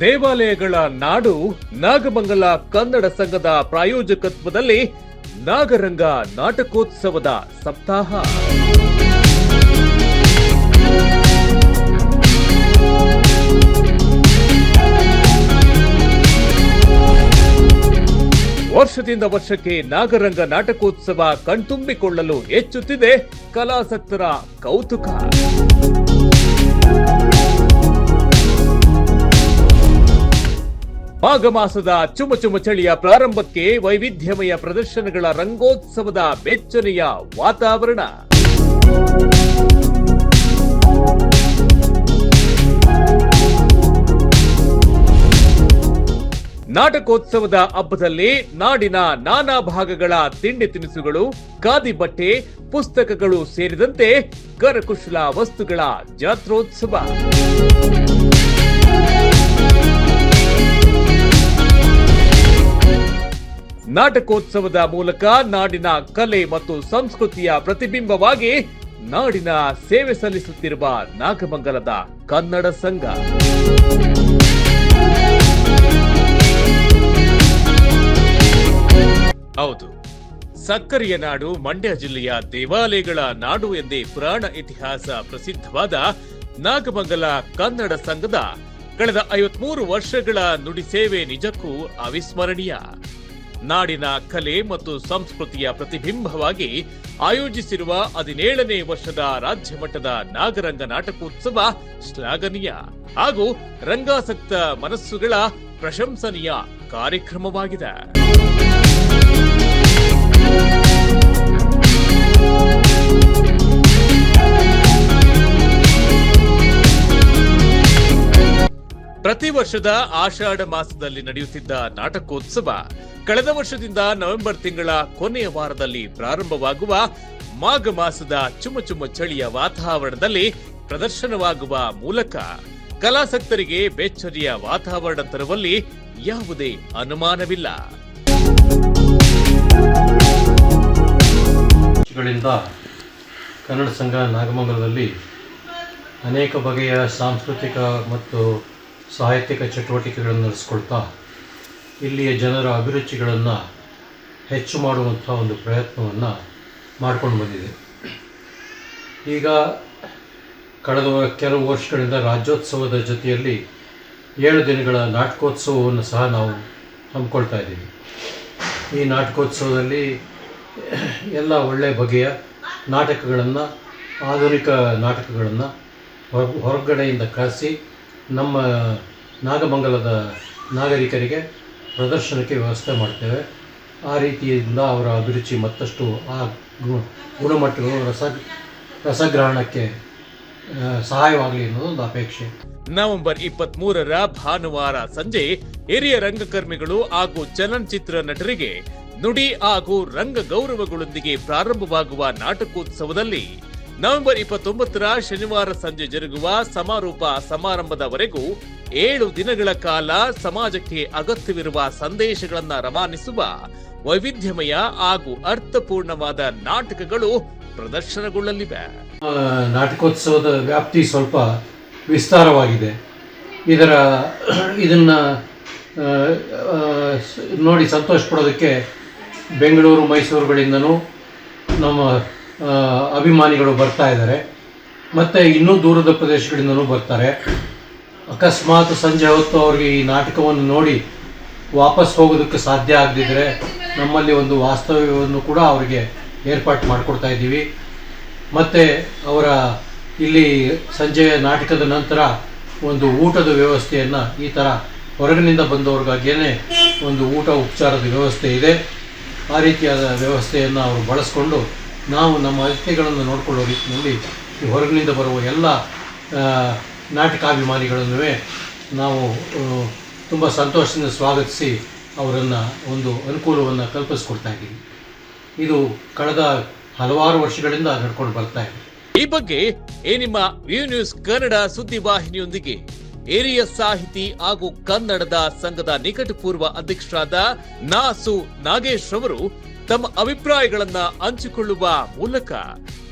ದೇವಾಲಯಗಳ ನಾಡು ನಾಗಮಂಗಲ ಕನ್ನಡ ಸಂಘದ ಪ್ರಾಯೋಜಕತ್ವದಲ್ಲಿ ನಾಗರಂಗ ನಾಟಕೋತ್ಸವದ ಸಪ್ತಾಹ. ವರ್ಷದಿಂದ ವರ್ಷಕ್ಕೆ ನಾಗರಂಗ ನಾಟಕೋತ್ಸವ ಕಣ್ತುಂಬಿಕೊಳ್ಳಲು ಹೆಚ್ಚುತ್ತಿದೆ ಕಲಾಸಕ್ತರ ಕೌತುಕ. ಮಾಘ ಮಾಸದ ಚುಮ ಚಳಿಯ ಪ್ರಾರಂಭಕ್ಕೆ ವೈವಿಧ್ಯಮಯ ಪ್ರದರ್ಶನಗಳ ರಂಗೋತ್ಸವದ ಬೆಚ್ಚನೆಯ ವಾತಾವರಣ. ನಾಟಕೋತ್ಸವದ ಹಬ್ಬದಲ್ಲಿ ನಾಡಿನ ನಾನಾ ಭಾಗಗಳ ತಿಂಡಿ ತಿನಿಸುಗಳು, ಖಾದಿ ಬಟ್ಟೆ, ಪುಸ್ತಕಗಳು ಸೇರಿದಂತೆ ಕರಕುಶಲ ವಸ್ತುಗಳ ಜಾತ್ರೋತ್ಸವ. ನಾಟಕೋತ್ಸವದ ಮೂಲಕ ನಾಡಿನ ಕಲೆ ಮತ್ತು ಸಂಸ್ಕೃತಿಯ ಪ್ರತಿಬಿಂಬವಾಗಿ ನಾಡಿನ ಸೇವೆ ಸಲ್ಲಿಸುತ್ತಿರುವ ನಾಗಮಂಗಲದ ಕನ್ನಡ ಸಂಘ. ಹೌದು. ಸಕ್ಕರೆಯ ನಾಡು ಮಂಡ್ಯ ಜಿಲ್ಲೆಯ ದೇವಾಲಯಗಳ ನಾಡು ಎಂದೇ ಪುರಾಣ ಇತಿಹಾಸ ಪ್ರಸಿದ್ಧವಾದ ನಾಗಮಂಗಲ ಕನ್ನಡ ಸಂಘದ ಕಳೆದ ಐವತ್ಮೂರು ವರ್ಷಗಳ ನುಡಿ ಸೇವೆ ನಿಜಕ್ಕೂ ಅವಿಸ್ಮರಣೀಯ. ನಾಡಿನ ಕಲೆ ಮತ್ತು ಸಂಸ್ಕೃತಿಯ ಪ್ರತಿಬಿಂಬವಾಗಿ ಆಯೋಜಿಸಿರುವ ಹದಿನೇಳನೇ ವರ್ಷದ ರಾಜ್ಯ ಮಟ್ಟದ ನಾಗರಂಗ ನಾಟಕೋತ್ಸವ ಶ್ಲಾಘನೀಯ ಹಾಗೂ ರಂಗಾಸಕ್ತ ಮನಸ್ಸುಗಳ ಪ್ರಶಂಸನೀಯ ಕಾರ್ಯಕ್ರಮವಾಗಿದೆ. ವರ್ಷದ ಆಷಾಢ ಮಾಸದಲ್ಲಿ ನಡೆಯುತ್ತಿದ್ದ ನಾಟಕೋತ್ಸವ ಕಳೆದ ವರ್ಷದಿಂದ ನವೆಂಬರ್ ತಿಂಗಳ ಕೊನೆಯ ವಾರದಲ್ಲಿ ಪ್ರಾರಂಭವಾಗುವ ಮಾಘ ಮಾಸದ ಚುಮ ಚುಮ ಚಳಿಯ ವಾತಾವರಣದಲ್ಲಿ ಪ್ರದರ್ಶನವಾಗುವ ಮೂಲಕ ಕಲಾಸಕ್ತರಿಗೆ ಬೆಚ್ಚರಿಯ ವಾತಾವರಣ ತರುವಲ್ಲಿ ಯಾವುದೇ ಅನುಮಾನವಿಲ್ಲ. ಕನ್ನಡ ಸಂಘ ನಾಗಮಂಗಲದಲ್ಲಿ ಅನೇಕ ಬಗೆಯ ಸಾಂಸ್ಕೃತಿಕ ಮತ್ತು ಸಾಹಿತ್ಯಿಕ ಚಟುವಟಿಕೆಗಳನ್ನು ನಡೆಸ್ಕೊಳ್ತಾ ಇಲ್ಲಿಯ ಜನರ ಅಭಿರುಚಿಗಳನ್ನು ಹೆಚ್ಚು ಮಾಡುವಂಥ ಒಂದು ಪ್ರಯತ್ನವನ್ನು ಮಾಡ್ಕೊಂಡು ಬಂದಿದೆ. ಈಗ ಕಳೆದ ಕೆಲವು ವರ್ಷಗಳಿಂದ ರಾಜ್ಯೋತ್ಸವದ ಜೊತೆಯಲ್ಲಿ ಏಳು ದಿನಗಳ ನಾಟಕೋತ್ಸವವನ್ನು ಸಹ ನಾವು ಹಮ್ಮಿಕೊಳ್ತಾ ಇದ್ದೀವಿ. ಈ ನಾಟಕೋತ್ಸವದಲ್ಲಿ ಎಲ್ಲ ಒಳ್ಳೆಯ ಬಗೆಯ ನಾಟಕಗಳನ್ನು, ಆಧುನಿಕ ನಾಟಕಗಳನ್ನು ಹೊರ, ಹೊರಗಡೆಯಿಂದ ಕರೆಸಿ ನಮ್ಮ ನಾಗಮಂಗಲದ ನಾಗರಿಕರಿಗೆ ಪ್ರದರ್ಶನಕ್ಕೆ ವ್ಯವಸ್ಥೆ ಮಾಡ್ತೇವೆ. ಆ ರೀತಿಯಿಂದ ಅವರ ಅಭಿರುಚಿ ಮತ್ತಷ್ಟು ಆ ಗುಣಮಟ್ಟಗಳು ರಸ, ರಸಗ್ರಹಣಕ್ಕೆ ಸಹಾಯವಾಗಲಿ ಅನ್ನೋದು ಒಂದು ಅಪೇಕ್ಷೆ. ನವೆಂಬರ್ ಇಪ್ಪತ್ತ್ ಮೂರರ ಭಾನುವಾರ ಸಂಜೆ ಹಿರಿಯ ರಂಗಕರ್ಮಿಗಳು ಹಾಗೂ ಚಲನಚಿತ್ರ ನಟರಿಗೆ ನುಡಿ ಹಾಗೂ ರಂಗ ಗೌರವಗಳೊಂದಿಗೆ ಪ್ರಾರಂಭವಾಗುವ ನಾಟಕೋತ್ಸವದಲ್ಲಿ ನವೆಂಬರ್ ಇಪ್ಪತ್ತೊಂಬತ್ತರ ಶನಿವಾರ ಸಂಜೆ ಜರುಗುವ ಸಮಾರೋಪ ಸಮಾರಂಭದವರೆಗೂ ಏಳು ದಿನಗಳ ಕಾಲ ಸಮಾಜಕ್ಕೆ ಅಗತ್ಯವಿರುವ ಸಂದೇಶಗಳನ್ನು ರವಾನಿಸುವ ವೈವಿಧ್ಯಮಯ ಹಾಗೂ ಅರ್ಥಪೂರ್ಣವಾದ ನಾಟಕಗಳು ಪ್ರದರ್ಶನಗೊಳ್ಳಲಿವೆ. ನಾಟಕೋತ್ಸವದ ವ್ಯಾಪ್ತಿ ಸ್ವಲ್ಪ ವಿಸ್ತಾರವಾಗಿದೆ. ಇದರ, ಇದನ್ನ ನೋಡಿ ಸಂತೋಷ ಪಡೋದಕ್ಕೆ ಬೆಂಗಳೂರು, ಮೈಸೂರುಗಳಿಂದನೂ ನಮ್ಮ ಅಭಿಮಾನಿಗಳು ಬರ್ತಾ ಇದ್ದಾರೆ. ಮತ್ತು ಇನ್ನೂ ದೂರದ ಪ್ರದೇಶಗಳಿಂದಲೂ ಬರ್ತಾರೆ. ಅಕಸ್ಮಾತ್ ಸಂಜೆ ಹೊತ್ತು ಅವ್ರಿಗೆ ಈ ನಾಟಕವನ್ನು ನೋಡಿ ವಾಪಸ್ ಹೋಗೋದಕ್ಕೆ ಸಾಧ್ಯ ಆಗದಿದ್ದರೆ ನಮ್ಮಲ್ಲಿ ಒಂದು ವಾಸ್ತವ್ಯವನ್ನು ಕೂಡ ಅವರಿಗೆ ಏರ್ಪಾಟ್ ಮಾಡಿಕೊಡ್ತಾ ಇದ್ದೀವಿ. ಮತ್ತು ಅವರ ಇಲ್ಲಿ ಸಂಜೆಯ ನಾಟಕದ ನಂತರ ಒಂದು ಊಟದ ವ್ಯವಸ್ಥೆಯನ್ನು ಈ ಥರ ಹೊರಗಿನಿಂದ ಬಂದವ್ರಿಗಾಗಿಯೇ ಒಂದು ಊಟ ಉಪಚಾರದ ವ್ಯವಸ್ಥೆ ಇದೆ. ಆ ರೀತಿಯಾದ ವ್ಯವಸ್ಥೆಯನ್ನು ಅವರು ಬಳಸ್ಕೊಂಡು ನಾವು ನಮ್ಮ ಅತಿಥಿಗಳನ್ನು ನೋಡಿಕೊಳ್ಳೋ ರೀತಿಯಲ್ಲಿ ಹೊರಗಿನಿಂದ ಬರುವ ಎಲ್ಲ ನಾಟಕಾಭಿಮಾನಿಗಳನ್ನೂ ನಾವು ತುಂಬ ಸಂತೋಷದಿಂದ ಸ್ವಾಗತಿಸಿ ಅವರನ್ನು ಒಂದು ಅನುಕೂಲವನ್ನು ಕಲ್ಪಿಸ್ಕೊಡ್ತಾ ಇದ್ದೀವಿ. ಇದು ಕಳೆದ ಹಲವಾರು ವರ್ಷಗಳಿಂದ ನಡ್ಕೊಂಡು ಬರ್ತಾ ಇದೆ. ಈ ಬಗ್ಗೆ ಈ ನಿಮ್ಮ ವ್ಯೂ ನ್ಯೂಸ್ ಕನ್ನಡ ಸುದ್ದಿ ವಾಹಿನಿಯೊಂದಿಗೆ ಹಿರಿಯ ಸಾಹಿತಿ ಹಾಗೂ ಕನ್ನಡದ ಸಂಘದ ನಿಕಟಪೂರ್ವ ಅಧ್ಯಕ್ಷರಾದ ನಾಸು ನಾಗೇಶ್ ಅವರು ತಮ್ಮ ಅಭಿಪ್ರಾಯಗಳನ್ನ ಹಂಚಿಕೊಳ್ಳುವ ಮೂಲಕ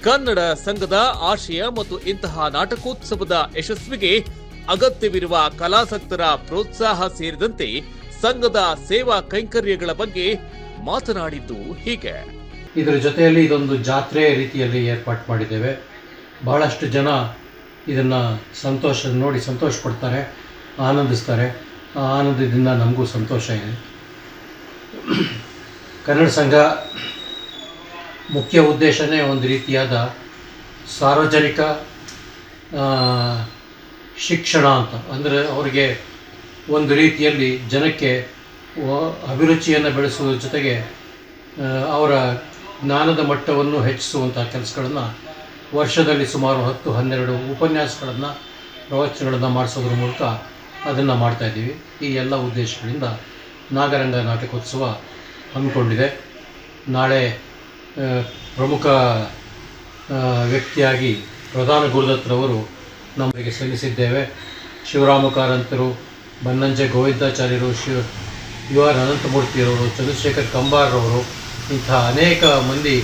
ಕನ್ನಡ ಸಂಘದ ಆಶಯ ಮತ್ತು ಇಂತಹ ನಾಟಕೋತ್ಸವದ ಯಶಸ್ವಿಗೆ ಅಗತ್ಯವಿರುವ ಕಲಾಸಕ್ತರ ಪ್ರೋತ್ಸಾಹ ಸೇರಿದಂತೆ ಸಂಘದ ಸೇವಾ ಕೈಂಕರ್ಯಗಳ ಬಗ್ಗೆ ಮಾತನಾಡಿದ್ದು ಹೀಗೆ. ಇದರ ಜೊತೆಯಲ್ಲಿ ಇದೊಂದು ಜಾತ್ರೆ ರೀತಿಯಲ್ಲಿ ಏರ್ಪಾಟ್ ಮಾಡಿದ್ದೇವೆ. ಬಹಳಷ್ಟು ಜನ ಇದನ್ನು ಸಂತೋಷ ನೋಡಿ ಸಂತೋಷ ಪಡ್ತಾರೆ, ಆನಂದಿಸ್ತಾರೆ. ಆ ಆನಂದದಿಂದ ನಮಗೂ ಸಂತೋಷ ಇದೆ. ಕನ್ನಡ ಸಂಘ ಮುಖ್ಯ ಉದ್ದೇಶವೇ ಒಂದು ರೀತಿಯಾದ ಸಾರ್ವಜನಿಕ ಶಿಕ್ಷಣ ಅಂತ. ಅಂದರೆ ಅವರಿಗೆ ಒಂದು ರೀತಿಯಲ್ಲಿ ಜನಕ್ಕೆ ಅಭಿರುಚಿಯನ್ನು ಬೆಳೆಸುವುದರ ಜೊತೆಗೆ ಅವರ ಜ್ಞಾನದ ಮಟ್ಟವನ್ನು ಹೆಚ್ಚಿಸುವಂಥ ಕೆಲಸಗಳನ್ನು ವರ್ಷದಲ್ಲಿ ಸುಮಾರು ಹತ್ತು, ಹನ್ನೆರಡು ಉಪನ್ಯಾಸಗಳನ್ನು, ಪ್ರವಚನಗಳನ್ನು ಮಾಡಿಸೋದ್ರ ಮೂಲಕ ಅದನ್ನು ಮಾಡ್ತಾಯಿದ್ದೀವಿ ಈ ಎಲ್ಲ ಉದ್ದೇಶಗಳಿಂದ ನಾಗರಂಗ ನಾಟಕೋತ್ಸವ ಹಮ್ಮಿಕೊಂಡಿದೆ ನಾಳೆ ಪ್ರಮುಖ ವ್ಯಕ್ತಿಯಾಗಿ ಪ್ರಧಾನ ಗುರುದತ್ತರವರು ನಮಗೆ ಸಲ್ಲಿಸಿದ್ದೇವೆ. ಶಿವರಾಮ ಕಾರಂತರು ಬನ್ನಂಜೆ ಗೋವಿಂದಾಚಾರ್ಯರು, ಶಿವ, ಯು ಆರ್ ಅನಂತಮೂರ್ತಿಯವರು ಚಂದ್ರಶೇಖರ್ ಕಂಬಾರ್ರವರು, ಇಂಥ ಅನೇಕ ಮಂದಿ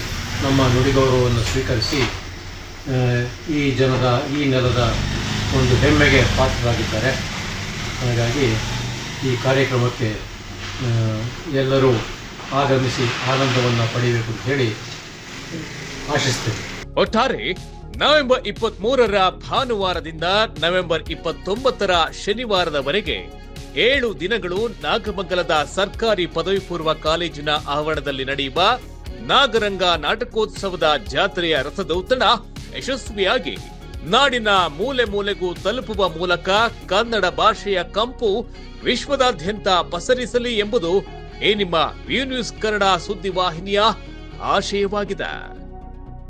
ನಮ್ಮ ನುಡಿಗೌರವವನ್ನು ಸ್ವೀಕರಿಸಿ ಈ ಜನದ ಈ ನೆಲದ ಒಂದು ಹೆಮ್ಮೆಗೆ ಪಾತ್ರರಾಗಿದ್ದಾರೆ. ಹಾಗಾಗಿ ಈ ಕಾರ್ಯಕ್ರಮಕ್ಕೆ ಎಲ್ಲರೂ ಆಗಮಿಸಿ ಆನಂದವನ್ನು ಪಡೆಯಬೇಕು ಅಂತ ಹೇಳಿ ಆಶಿಸ್ತೇವೆ ಒಟ್ಟಾರೆ, ನವೆಂಬರ್ ಇಪ್ಪತ್ತ್ ಮೂರರ ಭಾನುವಾರದಿಂದ ನವೆಂಬರ್ ಇಪ್ಪತ್ತೊಂಬತ್ತರ ಶನಿವಾರದವರೆಗೆ ಏಳು ದಿನಗಳು ನಾಗಮಂಗಲದ ಸರ್ಕಾರಿ ಪದವಿ ಪೂರ್ವ ಕಾಲೇಜಿನ ಆವರಣದಲ್ಲಿ ನಡೆಯುವ ನಾಗರಂಗ ನಾಟಕೋತ್ಸವದ ಜಾತ್ರೆಯ ರಥದೌತಣ ಯಶಸ್ವಿಯಾಗಿ ನಾಡಿನ ಮೂಲೆ ಮೂಲೆಗೂ ತಲುಪುವ ಮೂಲಕ ಕನ್ನಡ ಭಾಷೆಯ ಕಂಪು ವಿಶ್ವದಾದ್ಯಂತ ಪಸರಿಸಲಿ ಎಂಬುದು ಈ ನಿಮ್ಮ ನ್ಯೂಸ್ ಕನ್ನಡ ಸುದ್ದಿವಾಹಿನಿಯ ಆಶಯವಾಗಿದೆ.